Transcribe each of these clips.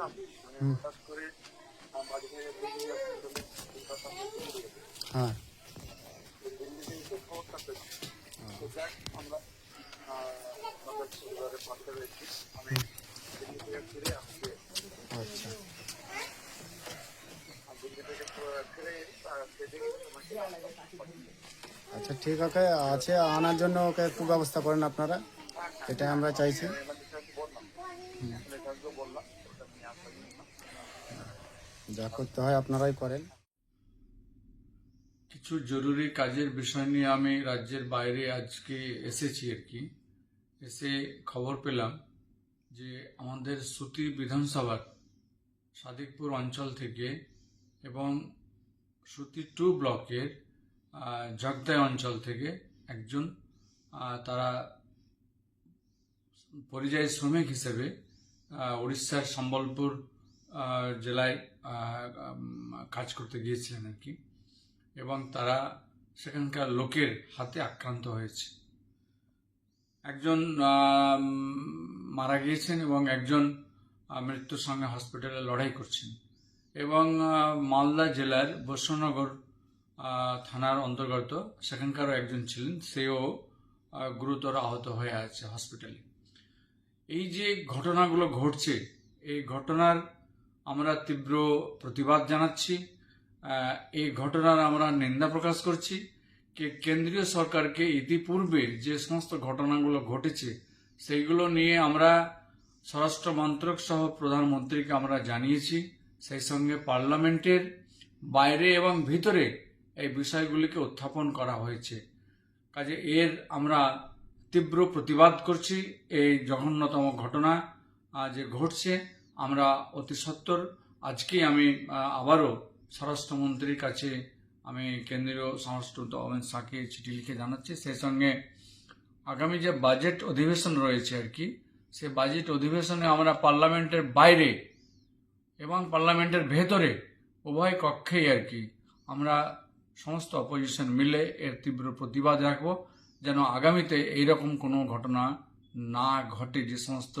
হয়ে আচ্ছা ঠিক আছে আছে, আনার জন্য ওকে একটু ব্যবস্থা করেন আপনারা। এটাই আমরা চাইছি। যা করতে হয় আপনারাই করেন। কিছু জরুরি কাজের বিষয় নিয়ে আমি রাজ্যের বাইরে আজকে এসেছি আর কি। এসে খবর পেলাম যে আমাদের সুতি বিধানসভার সাদিকপুর অঞ্চল থেকে এবং সুতি টু ব্লকের আহ, জগদাই অঞ্চল থেকে একজন তারা পরিযায়ী শ্রমিক হিসেবে উড়িষ্যার সম্বলপুর জেলায় কাজ করতে গিয়েছিলেন আর কি। এবং তারা সেখানকার লোকের হাতে আক্রান্ত হয়েছে। একজন মারা গিয়েছেন এবং একজন মৃত্যুর সঙ্গে হসপিটালে লড়াই করছেন। এবং মালদা জেলার বৈষ্ণনগর থানার অন্তর্গত সেখানকারও একজন ছিলেন। সেও গুরুতর আহত হয়ে আছে হসপিটালে। এই যে ঘটনাগুলো ঘটছে, এই ঘটনার আমরা তীব্র প্রতিবাদ জানাচ্ছি। এই ঘটনার আমরা নিন্দা প্রকাশ করছি। যে কেন্দ্রীয় সরকারকে ইতিপূর্বে যে সমস্ত ঘটনাগুলো ঘটেছে, সেইগুলো নিয়ে আমরা স্বরাষ্ট্র মন্ত্রক সহ প্রধানমন্ত্রীকে আমরা জানিয়েছি। সেই সঙ্গে পার্লামেন্টের বাইরে এবং ভিতরে এই বিষয়গুলিকে উত্থাপন করা হয়েছে। কাজে এর আমরা তীব্র প্রতিবাদ করছি। এই জঘন্যতম ঘটনা যে ঘটছে। আমরা অতি সত্বর। আজকেই আমি আবারও স্বরাষ্ট্রমন্ত্রীর কাছে আমি কেন্দ্রীয় স্বরাষ্ট্র অমিত শাহকে চিঠি লিখে জানাচ্ছি। সেই সঙ্গে আগামী যে বাজেট অধিবেশন রয়েছে আর কি, সে বাজেট অধিবেশনে আমরা পার্লামেন্টের বাইরে এবং পার্লামেন্টের ভেতরে উভয় কক্ষেই আর কি আমরা সমস্ত অপোজিশন মিলে এর তীব্র প্রতিবাদ রাখব যেন আগামীতে এইরকম কোনো ঘটনা না ঘটে। যে সমস্ত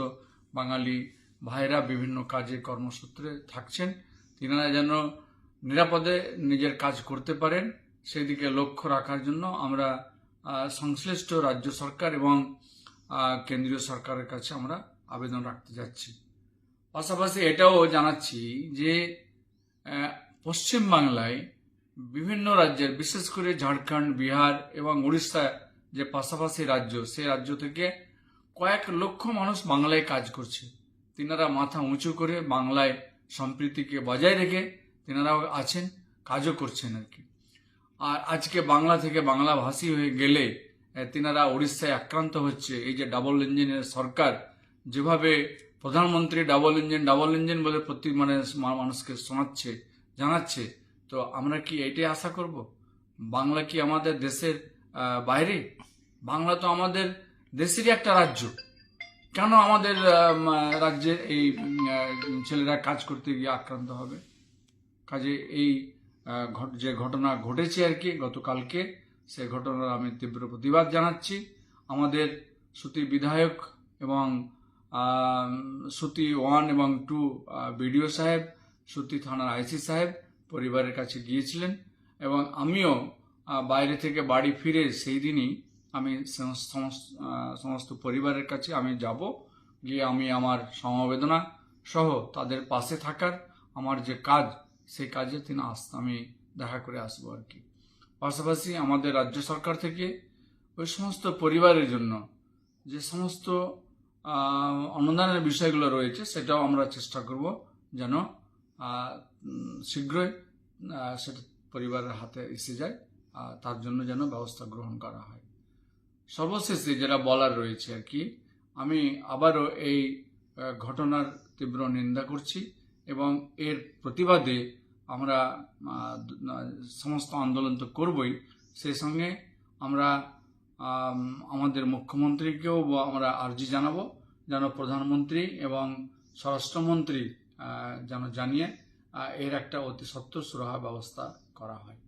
বাঙালি ভাইরা বিভিন্ন কাজে কর্মসূত্রে থাকছেন, তিনারা যেন নিরাপদে নিজের কাজ করতে পারেন, সেদিকে লক্ষ্য রাখার জন্য আমরা সংশ্লিষ্ট রাজ্য সরকার এবং কেন্দ্রীয় সরকারের কাছে আমরা আবেদন রাখতে যাচ্ছি। পাশাপাশি এটাও জানাচ্ছি যে পশ্চিমবাংলায় বিভিন্ন রাজ্যের, বিশেষ করে ঝাড়খণ্ড, বিহার এবং উড়িষ্যা যে পাশাপাশি রাজ্য, সে রাজ্য থেকে কয়েক লক্ষ মানুষ বাংলায় কাজ করছে। তিনারা মাথা উঁচু করে বাংলায় সম্প্রীতিকে বজায় রেখে তিনারাও আছেন, কাজও করছেন আর কি। আর আজকে বাংলা থেকে বাংলা ভাষী হয়ে গেলে তিনারা উড়িষ্যায় আক্রান্ত হচ্ছে। এই যে ডাবল ইঞ্জিনের সরকার, যেভাবে প্রধানমন্ত্রী ডাবল ইঞ্জিন ডাবল ইঞ্জিন বলে প্রতি মানে মানুষকে শোনাচ্ছে, জানাচ্ছে, তো আমরা কি এটাই আশা করব? বাংলা কি আমাদের দেশের বাইরে? বাংলা তো আমাদের দেশেরই একটা রাজ্য। কেন আমাদের আম, রাজ্যের এই ছেলেরা কাজ করতে গিয়ে আক্রান্ত হবে? কাজে এই যে ঘটনা ঘটেছে আর কি গতকালকে সেই ঘটনার আমি তীব্র প্রতিবাদ জানাচ্ছি। আমাদের সুতি বিধায়ক এবং সুতি ওয়ান এবং টু বিডিও সাহেব সুতি থানার আইসি সাহেব পরিবারের কাছে গিয়েছিলেন এবং আমিও বাইরে থেকে বাড়ি ফিরে সেই দিনই আমি সমস- সমস- সমস্ত পরিবারের কাছে আমি যাব, গিয়ে আমি আমার সমবেদনা সহ তাদের পাশে থাকার আমার যে কাজ, সেই কাজে তিনি আস, আমি দেখা করে আসব আর কি। পাশাপাশি আমাদের রাজ্য সরকার থেকে ওই সমস্ত পরিবারের জন্য যে সমস্ত অনুদানের বিষয়গুলো রয়েছে, সেটাও আমরা চেষ্টা করব যেন শীঘ্রই সেটা পরিবারের হাতে এসে যায় তার জন্য যেন ব্যবস্থা গ্রহণ করা হয়। সর্বশেষে যেটা বলার রয়েছে আর কি, আমি আবারও এই ঘটনার তীব্র নিন্দা করছি এবং এর প্রতিবাদে আমরা সমস্ত আন্দোলন তো করবই। সেই সঙ্গে আমরা আমাদের মুখ্যমন্ত্রীকেও আমরা আর্জি জানাব, যেন প্রধানমন্ত্রী এবং স্বরাষ্ট্রমন্ত্রী যেন জানিয়ে এর একটা অতি সত্য সুরাহা ব্যবস্থা করা হয়।